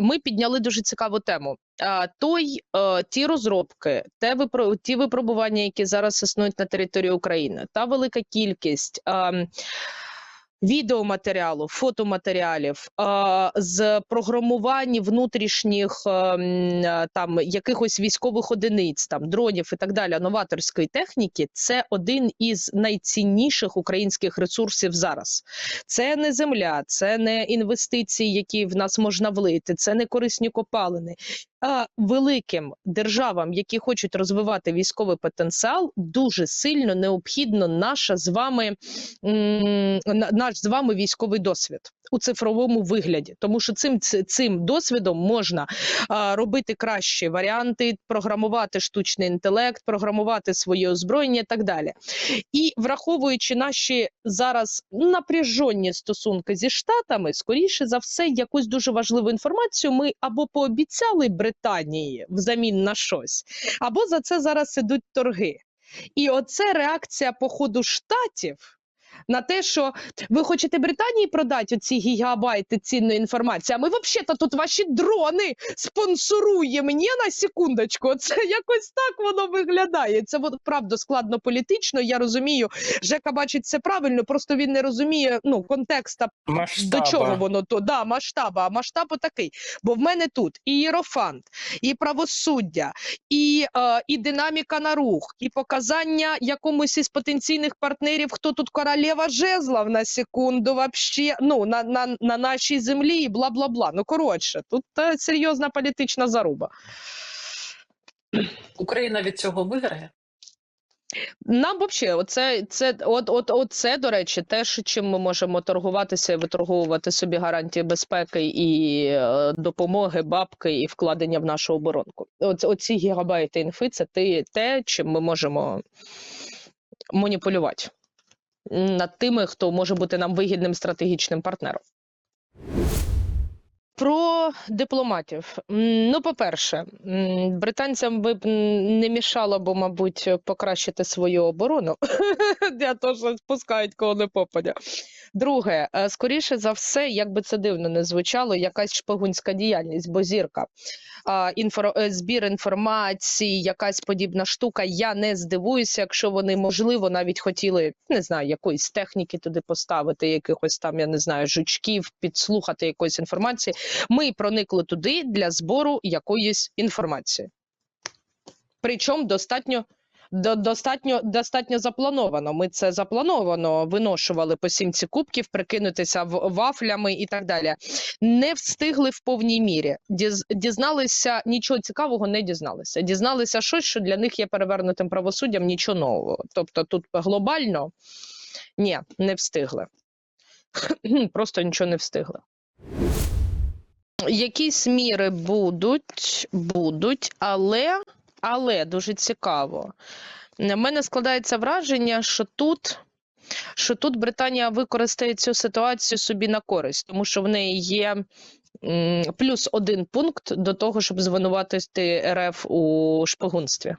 ми підняли дуже цікаву тему. А, той е, ті розробки, те випро, ті випробування, які зараз існують на території України, та велика кількість. Відеоматеріалу, фотоматеріалів е, з програмувань внутрішніх е, е, там якихось військових одиниць, там дронів і так далі, новаторської техніки, це один із найцінніших українських ресурсів зараз. Це не земля, це не інвестиції, які в нас можна влити, це не корисні копалини. Великим державам, які хочуть розвивати військовий потенціал, дуже сильно необхідно наша з вами наш з вами військовий досвід у цифровому вигляді, тому що цим цим досвідом можна робити кращі варіанти, програмувати штучний інтелект, програмувати своє озброєння і так далі. І враховуючи наші зараз напряжені стосунки зі штатами, скоріше за все, якусь дуже важливу інформацію ми або пообіцяли Британії взамін на щось, або за це зараз ідуть торги. І оце реакція по ходу штатів. На те, що ви хочете Британії продати оці гігабайти цінної інформації, а ми взагалі-то тут ваші дрони спонсоруємо. Ні, на секундочку. Це якось так воно виглядає. Це от, правда складно політично. Я розумію, Жека бачить це правильно, просто він не розуміє ну, контекста Масштаба. до чого воно то да, масштаба. А масштаб такий. Бо в мене тут і єрофант, і правосуддя, і, е, і динаміка на рух, і показання якомусь із потенційних партнерів, хто тут королева жезлов на секунду, вообще, ну на, на, на нашій землі, і бла бла бла. Ну коротше, тут е, серйозна політична заруба. Україна від цього виграє. Нам взагалі, оце це от, от, от це, до речі, те, чим ми можемо торгуватися і виторговувати собі гарантії безпеки і е, допомоги, бабки і вкладення в нашу оборонку. Оц, оці гігабайти інфи це те, чим ми можемо маніпулювати над тими, хто може бути нам вигідним стратегічним партнером. Про дипломатів. Ну, по-перше, британцям би б не мішало, бо, мабуть, покращити свою оборону. Я теж спускають кого не попадя. Друге, е, скоріше за все, як би це дивно не звучало, якась шпигунська діяльність, бо зірка. Інфор... е, Збір інформації, якась подібна штука. Я не здивуюся, якщо вони, можливо, навіть хотіли, не знаю, якоїсь техніки туди поставити, якихось там, я не знаю, жучків, підслухати якоїсь інформації. Ми проникли туди для збору якоїсь інформації. Причому достатньо. до- Достатньо достатньо заплановано. Ми це заплановано виношували по сімці кубків, прикинутися вафлями і так далі. Не встигли в повній мірі. Діз, дізналися нічого цікавого, не дізналися. Дізналися щось, що для них є перевернутим правосуддям, нічого нового. Тобто тут глобально ні, не встигли. Просто нічого не встигли. Якісь міри будуть, будуть, але, але дуже цікаво. У мене складається враження, що тут, що тут Британія використає цю ситуацію собі на користь, тому що в неї є плюс один пункт до того, щоб звинуватити РФ у шпигунстві.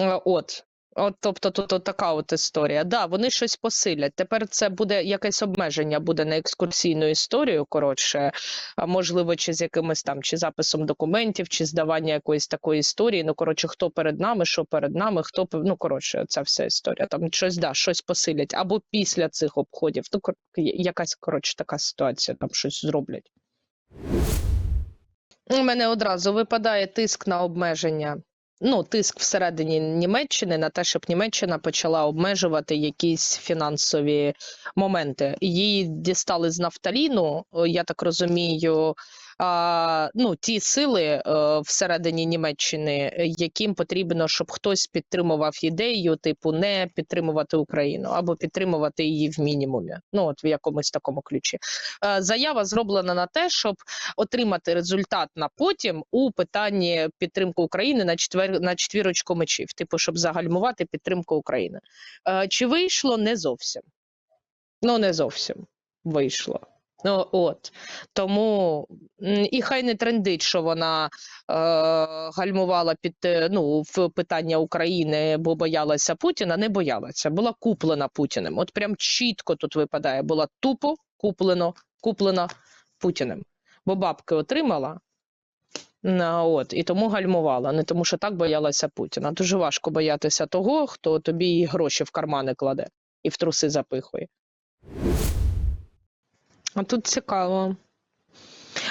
Е, От. От, тобто тут от така от історія. Да, вони щось посилять. Тепер це буде якесь обмеження, буде на екскурсійну історію, коротше, а можливо, чи з якимось там, чи записом документів, чи здавання якоїсь такої історії. Ну, коротше, хто перед нами, що перед нами, хто ну, коротше, ця вся історія. Там щось да, щось посилять. Або після цих обходів. Ну, кор- якась коротше така ситуація, там щось зроблять. У мене одразу випадає тиск на обмеження ну, тиск всередині Німеччини на те, щоб Німеччина почала обмежувати якісь фінансові моменти. Її дістали з нафталіну, я так розумію. Ну, ті сили е, всередині Німеччини, е, яким потрібно, щоб хтось підтримував ідею, типу, не підтримувати Україну або підтримувати її в мінімумі. Ну, от в якомусь такому ключі. Е, заява зроблена на те, щоб отримати результат на потім у питанні підтримки України на четвер на четвірочку мечів, типу, щоб загальмувати підтримку України. Чи вийшло не зовсім? Ну, не зовсім вийшло. Ну, от тому і хай не трендить, що вона е, гальмувала під е, ну в питання України, бо боялася Путіна. Не боялася, була куплена Путіним. От прям чітко тут випадає, була тупо куплено, куплена Путіним. бо бабки отримала. От, і тому гальмувала, не тому, що так боялася Путіна. Дуже важко боятися того, хто тобі гроші в кармани кладе і в труси запихує. А тут цікаво.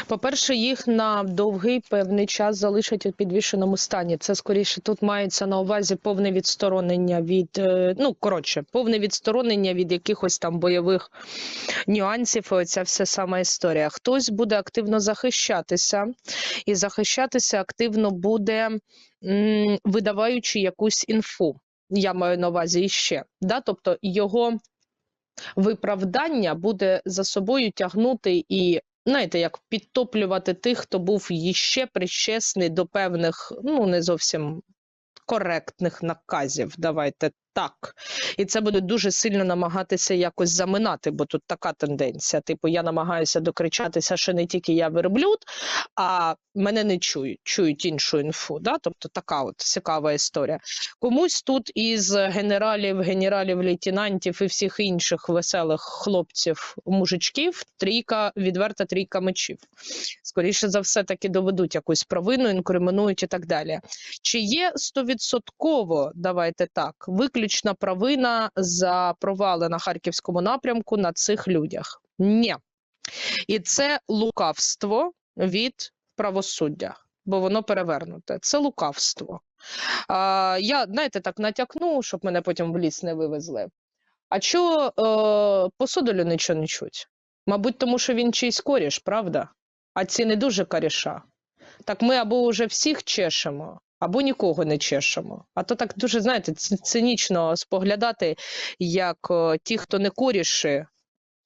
По-перше, їх на довгий певний час залишать у підвішеному стані. Це скоріше тут мається на увазі повне відсторонення від, е, ну коротше, повне відсторонення від якихось там бойових нюансів. Оця вся сама історія. Хтось буде активно захищатися, і захищатися активно буде, видаваючи якусь інфу. Я маю на увазі іще. Да? Тобто його виправдання буде за собою тягнути і, знаєте, як підтоплювати тих, хто був іще причесний до певних, ну не зовсім коректних наказів. Давайте так. І це буде дуже сильно намагатися якось заминати, бо тут така тенденція. Типу, я намагаюся докричатися, що не тільки я верблюд, а мене не чують, чують іншу інфу. Да? Тобто така от цікава історія. Комусь тут із генералів, генералів, лейтенантів і всіх інших веселих хлопців, мужичків, трійка, відверта трійка мечів. Скоріше за все, таки доведуть якусь провину, інкримінують і так далі. Чи є стовідсотково, давайте так, виключна провина за провали на харківському напрямку на цих людях? Ні. І це лукавство від правосуддя, бо воно перевернуте. Це лукавство. А, я, знаєте, так натякну, щоб мене потім в ліс не вивезли. А чого е, по нічого не чуть? Мабуть, тому що він чийсь коріш, правда? А ці не дуже коріша. Так ми або вже всіх чешемо, або нікого не чешемо. А то так дуже, знаєте, цинічно споглядати, як ті, хто не коріші,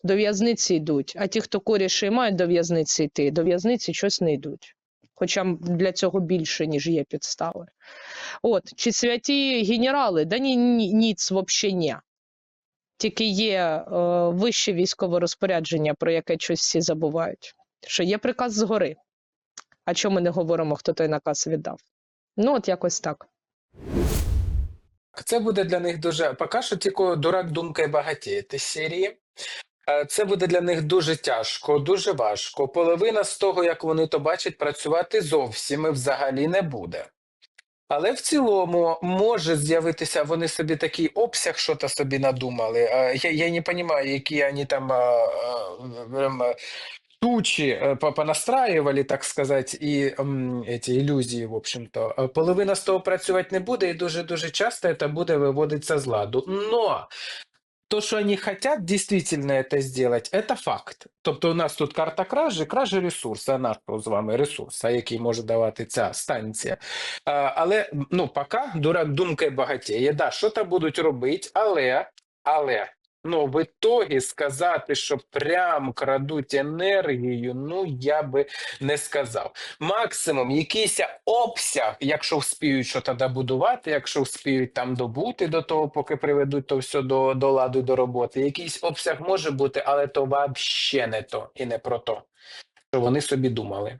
до в'язниці йдуть, а ті, хто коріші мають до в'язниці йти, до в'язниці щось не йдуть. Хоча для цього більше, ніж є підстави. От, чи святі генерали? Да ні, ні ніц ні. Тільки є е, вище військове розпорядження, про яке щось всі забувають. Що є приказ згори. А чому ми не говоримо, хто той наказ віддав? Ну, от якось так. Це буде для них дуже поки що тільки дурак думка і багатієте серії. Е, Це буде для них дуже тяжко, дуже важко. Половина з того, як вони то бачать, працювати зовсім і взагалі не буде. Але в цілому може з'явитися вони собі такий обсяг, що то собі надумали. Е, Я, я не розумію, які вони там е, тучи е, по- понастраювали, так сказати, і ем, эти ілюзії, в общем-то. Е, Половина з того працювати не буде, і дуже-дуже часто це буде виводитися з ладу. Но то, что они хотят действительно это сделать, это факт. Тобто у нас тут карта кражі, кражі ресурсу, нашого з вами ресурсу, який може давати ця станція. А, але ну, поки дурак думкою багатіє. Да, що то будуть робити, але, але, ну, в ітогі сказати, що прям крадуть енергію, ну, я би не сказав. Максимум якийсь обсяг, якщо вспіють що тоді будувати, якщо вспіють там добути до того, поки приведуть то все до, до ладу, до роботи. Якийсь обсяг може бути, але то взагалі не то і не про то, що вони собі думали.